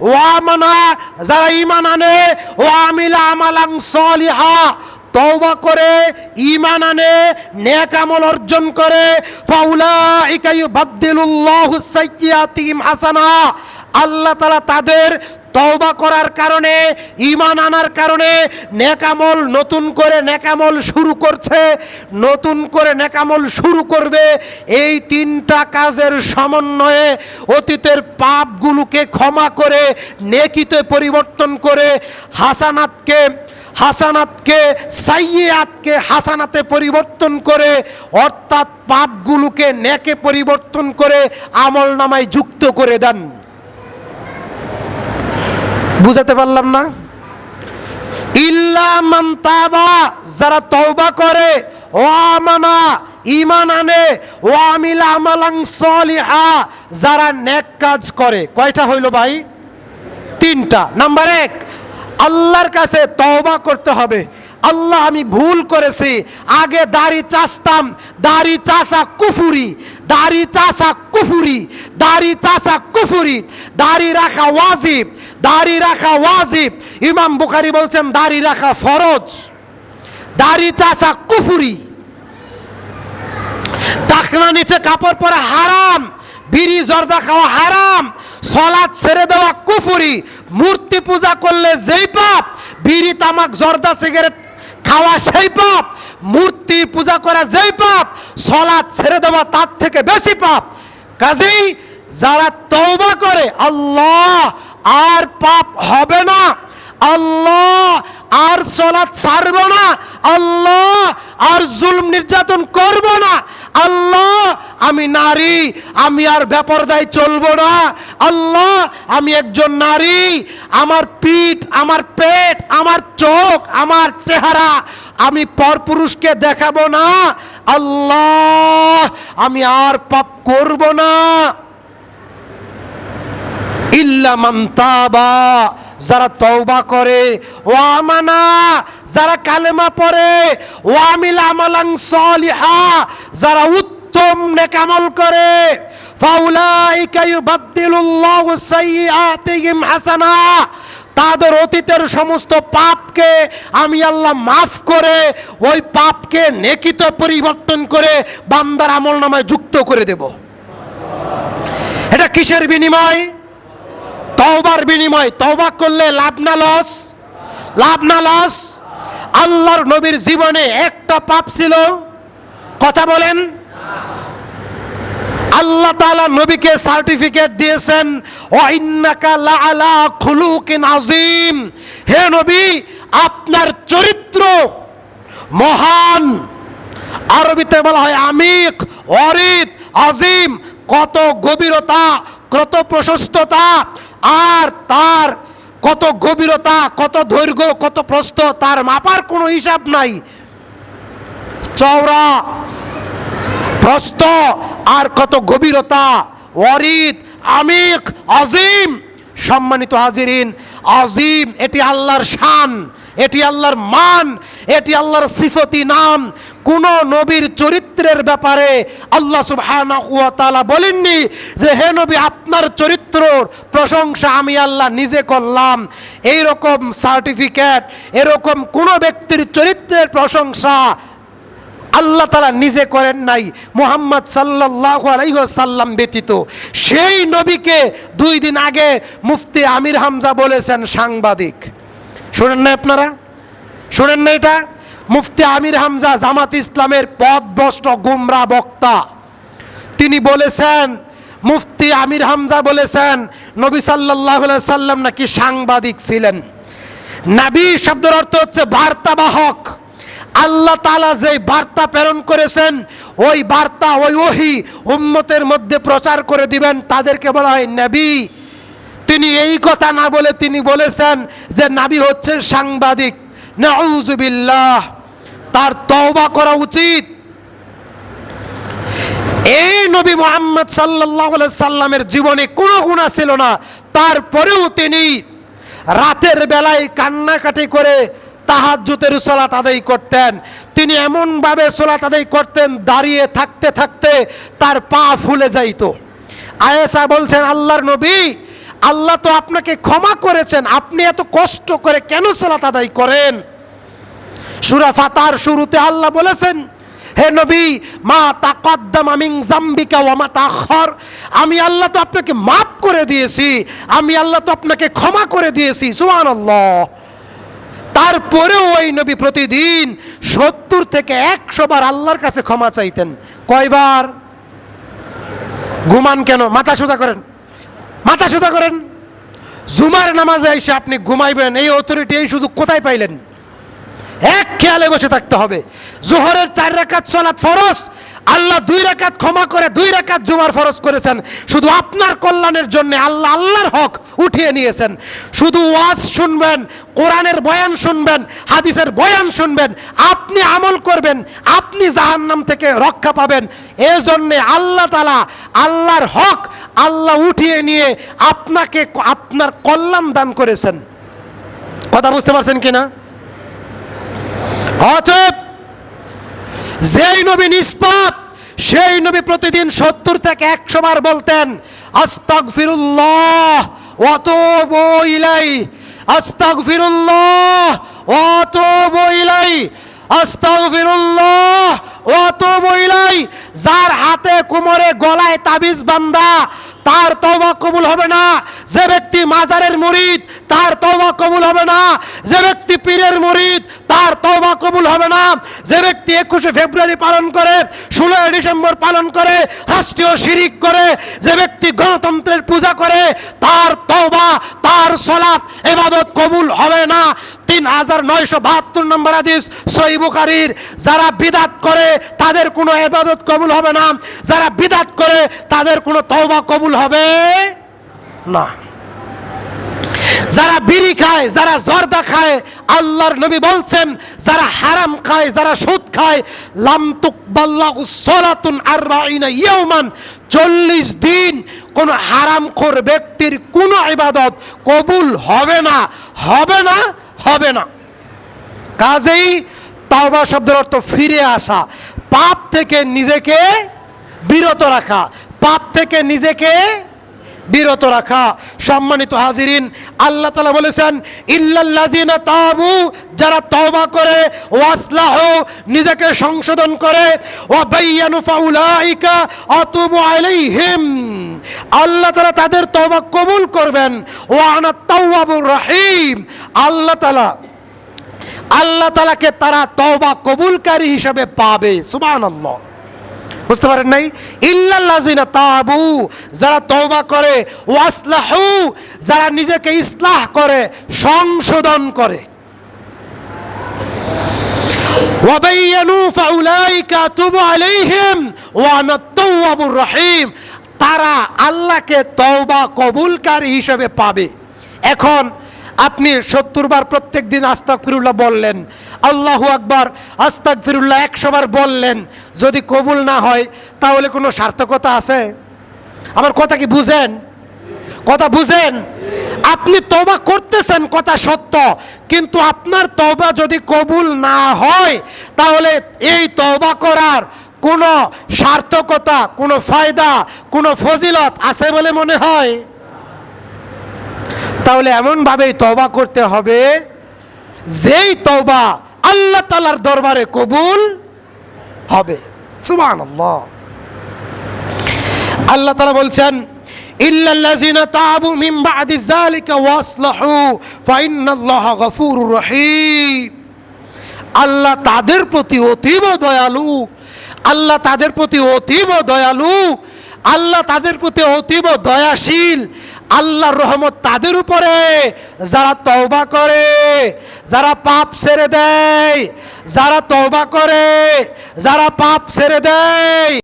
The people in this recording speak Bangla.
ও আমানা যারা ইমান আনে ও আমিলা আমালাং সলিহা, তওবা করে ইমান আনে, নেক আমল অর্জন করে, ফাউলাইকা ইউবাদদিলুল্লাহু সাইয়্যাতিহিম হাসানা। আল্লাহ তাআলা তাদের তওবা করার কারণে ইমান আনার কারণে নেকামল নতুন করে নেকামল শুরু করছে, নতুন করে নেকামল শুরু করবে। এই তিনটা কাজের সমন্বয়ে অতীতের পাপগুলোকে ক্ষমা করে, নেকিতে পরিবর্তন করে, হাসানাতকে হাসানাতকে সাইয়াতকে হাসানাতে পরিবর্তন করে, অর্থাৎ পাপগুলোকে নেকে পরিবর্তন করে আমল নামায় যুক্ত করে দেন। বুঝাতে পারলাম না। ইল্লা মান যারা তওবা করে, ও আমানা ইমান আনে, ও আমিল আমালাং সলিহা, যারা নেক কাজ করে। কয়টা হইল ভাই? তিনটা। নাম্বার এক, আল্লাহর কাছে তওবা করতে হবে। আল্লাহ, আমি ভুল করেছি। আগে দাড়ি চাষতাম দাড়ি চাষা কুফুরি। দাড়ি চাষা কুফুরি। দাড়ি চাষা কুফুরি। দাড়ি রাখা ওয়াজিব। দাড়ি রাখা ওয়াজিব। ইমাম বুখারি বলছেন, দাড়ি রাখা ফরজ। দাড়ি চাষা কুফুরি। টাকনা নিচে কাপড় পরা হারাম। বিড়ি জর্দা খাওয়া হারাম। সলাদ ছেড়ে দেওয়া কুফুরি। মূর্তি পূজা করলে যেই পাপ, বিড়ি, তামাক, জর্দা, সিগারেট খাওয়া সেই পাপ, মূর্তি পূজা করা যেই পাপ সলাদ ছেড়ে দেওয়া তার থেকে বেশি পাপ। কাজেই যারা তওবা করে, আল্লাহ আর পাপ হবে না। আল্লাহ আর সলাৎ ছাড়ব না। আল্লাহ আর জুলম নির্যাতন করব না। আল্লাহ, আমি নারী, আমি আর ব্যাপারদায় চলবো না। আল্লাহ, আমি একজন নারী, আমার পিঠ, আমার পেট, আমার চোখ, আমার চেহারা আমি পরপুরুষকে দেখাবো না। আল্লাহ, আমি আর পাপ করব না। ইল্লা মান তাবা, যারা তওবা করে ও আমানা, যারা কালেমা পড়ে ও আমিল আমালাং সলিহা, যারা উত্তম নেকামল করে, ফাউলাইকা ইউবাদদিলুল্লাহু সাইয়্যাতিহিম হাসানা, তাদের অতীতের সমস্ত পাপকে আমি আল্লাহ মাফ করে, ওই পাপকে নেকিতে পরিবর্তন করে বান্দার আমল নামায় যুক্ত করে দেব। এটা কিসের বিনিময়? তওবার বিনিময়, তওবা করলে লাভ না লস লাভ না লস আল্লাহর নবীর জীবনে একটা পাপ ছিল। কথা বলেন। আল্লাহ তাআলা নবীকে সার্টিফিকেট দিয়েছেন আযীম। হে নবী, আপনার চরিত্র মহান। আরবিতে বলা হয় আমিক অরিদ আজিম, কত গভীরতা, কত প্রশস্ততা। আর তার কত গভীরতা, কত দৈর্ঘ্য, কত প্রস্থ, তার মাপার কোনো হিসাব নাই। চওড়া, প্রস্থ, আর কত গভীরতা, অরিত, আমিক, আজিম, সম্মানিত হাজিরিন, আজিম, এটি আল্লাহর শান, এটি আল্লাহর মান, এটি আল্লাহর সিফতি নাম। কোন নবীর চরিত্রের ব্যাপারে আল্লাহ তাআলা বলেননি যে, হে নবী, আপনার চরিত্রর প্রশংসা আমি আল্লাহ নিজে করলাম। এই রকম সার্টিফিকেট, এরকম কোন ব্যক্তির চরিত্রের প্রশংসা আল্লাহ তালা নিজে করেন নাই। মোহাম্মদ সাল্লাহ আলাইসাল্লাম ব্যতীত। সেই নবীকে দুই দিন আগে মুফতি আমির হামজা বলেছেন সাংবাদিক। শোনেন না আপনারা? শোনেন না এটা? মুফতি আমির হামজা জামাত ইসলামের পদভ্রষ্ট গুমরা বক্তা। তিনি বলেছেন, মুফতি আমির হামজা বলেছেন, নবী সাল্লাহ সাল্লাম নাকি সাংবাদিক ছিলেন। নাবি শব্দের অর্থ হচ্ছে বার্তাবাহক। আল্লাহ তালা যে বার্তা প্রেরণ করেছেন, ওই বার্তা, ওই ওহি উম্মতের মধ্যে প্রচার করে দিবেন, তাদেরকে বলা হয় নবী। তিনি এই কথা না বলে তিনি বলেছেন যে নাবি হচ্ছে সাংবাদিক। নাউজুবিল্লাহ তার তওবা করা উচিত। এই নবী মোহাম্মদ সাল্লাহ সাল্লামের জীবনে কোনো গুণা ছিল না। তারপরেও তিনি রাতের বেলায় কান্নাকাটি করে তাহাজ্জুতের সোলাত আদায় করতেন। তিনি এমনভাবে সোলাত আদায় করতেন, দাঁড়িয়ে থাকতে থাকতে তার পা ফুলে যাইত। আয়েশা বলছেন, আল্লাহর নবী, আল্লাহ তো আপনাকে ক্ষমা করেছেন। আপনি এত কষ্ট করে কেন সালাত আদায় করেন? সুরা ফাতার শুরুতে আল্লাহ বলেছেন, হে নবী, মা তাকদ্দাম আমিন জাম্বিকা ওয়া মা তাখর আমি আল্লাহ তো আপনাকে মাফ করে দিয়েছি, আমি আল্লাহ তো আপনাকে ক্ষমা করে দিয়েছি, সুবহানাল্লাহ। তারপরেও ওই নবী প্রতিদিন সত্তর থেকে একশো বার আল্লাহর কাছে ক্ষমা চাইতেন। কয়বার? ঘুমান কেন? মাথা সোজা করেন। মাথা সোজা করেন। জুমার নামাজে এসে আপনি ঘুমাইবেন, এই অথরিটি এই সুযোগ কোথায় পাইলেন? খেয়ালে বসে থাকতে হবে। জোহরের চার রাকাত সলাৎ ফরজ, আল্লাহ দুই রাকাত ক্ষমা করে দুই রাকাত জুমার ফরজ করেছেন। শুধু আপনার কল্যাণের জন্য আল্লাহ আল্লাহর হক উঠিয়ে নিয়েছেন। শুধু ওয়াজ শুনবেন, কোরআনের বয়ান শুনবেন, হাদিসের বয়ান শুনবেন, আপনি আমল করবেন, আপনি জাহান্নাম থেকে রক্ষা পাবেন। এই জন্যে আল্লাহ তালা আল্লাহর হক আল্লাহ উঠিয়ে নিয়ে আপনাকে আপনার কল্যাণ দান করেছেন। কথা বুঝতে পারছেন কিনা? অতএব, যেই নবী নিষ্পাপ, সেই নবী প্রতিদিন সত্তর থেকে একশো বার বলতেন আস্তাক ফিরুল্লাহ অত বইলাই আস্তাক ফিরুল্লাহ অত বইলাই আস্তাক ফিরুল্লাহ অত বইলাই যার হাতে কোমরে গলায় তাবিজ বান্দা তার তওবা কবুল হবে না। যে ব্যক্তি মাজারের মুরিদ, তার তওবা কবুল হবে না। যে ব্যক্তি পীরের মুরিদ, তার তওবা কবুল হবে না। যে ব্যক্তি একুশে ফেব্রুয়ারি পালন করে, ষোলোই ডিসেম্বর পালন করে, রাষ্ট্রীয় শিরিক করে, যে ব্যক্তি গণতন্ত্রের পূজা করে, তার তওবা, তার সলাৎ এবাদত কবুল হবে না। হাজার নয়শো বাহাত্তর নম্বর আদিস সই বুখারির, যারা বিদাত করে, তাদের কোনো এবাদত কবুল হবে না। যারা বিদাত করে, তাদের কোনো তওবা কবুল হবে না। যারা বিড়ি খায়, যারা জর্দা খায়, আল্লাহর নবী বলছেন, যারা হারাম খায়, যারা সুদ খায়, লাম তুকবাল্লাহু সালাতুন আরবাইনা ইয়াওমান, চল্লিশ দিন কোন হারামখোর ব্যক্তির কোনো ইবাদত কবুল হবে না। হবে না হবে না। কাজেই তাওবা শব্দের অর্থ ফিরে আসা। পাপ থেকে নিজেকে বিরত রাখা। পাপ থেকে নিজেকে বিরত রাখা। সম্মানিত হাজিরিন, আল্লাহ তালা বলেছেন, ইল্লাল্লাযিনা তাবু যারা তওবা করে, ওয়াসলাহ, নিজেকে সংশোধন করে ওয়া বায়ানু ফাউলাইকা আতুবু আলাইহিম আল্লাহ তালা তাদের তওবা কবুল করবেন। ওয়া আনা তাওয়াবুর রহিম আল্লাহ তালা আল্লাহ তালাকে তারা তওবা কবুলকারী হিসাবে পাবে, সুবহানাল্লাহ। বুঝতে পারেন নাই? ইল্লাল্লাযিনা তাবু যারা তওবা করে, ওয়াসলাহু, যারা নিজেকে ইসলাহ করে, সংশোধন করে। ওয়াবাইয়ানু ফাউলাইকা তুবু আলাইহিম ওয়া রহিম। তারা আল্লাহকে তওবা কবুলকারী হিসেবে পাবে। এখন আপনি সত্তর বার প্রত্যেক দিন আস্তাক ফিরুল্লাহ বললেন, আল্লাহু আকবার আস্তাক ফিরুল্লাহ একশো বার বললেন, যদি কবুল না হয় তাহলে কোনো সার্থকতা আছে? আমার কথা কি বুঝেন? কথা বুঝেন? আপনি তবা করতেছেন, কথা সত্য, কিন্তু আপনার তবা যদি কবুল না হয়, তাহলে এই তবা করার কোনো সার্থকতা, কোনো ফায়দা, কোনো ফজিলত আছে বলে মনে হয়? তাহলে এমনভাবেই তবা করতে হবে, যেই তবা আল্লাহ তালার দরবারে কবুল হবে। আল্লাহ আল্লাহ তালা বলছেন, ইল্লাল্লাযিনা তাবু মিন বাদি যালিকা ওয়াসলাহু ফাইন্নাল্লাহা গফুরুর রহিম। আল্লাহ তাদের প্রতি অতীব দয়ালু, আল্লাহ তাদের প্রতি অতীব দয়ালু, আল্লাহ তাদের প্রতি অতীব দয়াশীল আল্লাহর রহমত তাদের উপরে। যারা তওবা করে, যারা পাপ ছেড়ে দেয়, যারা তওবা করে, যারা পাপ ছেড়ে দেয়।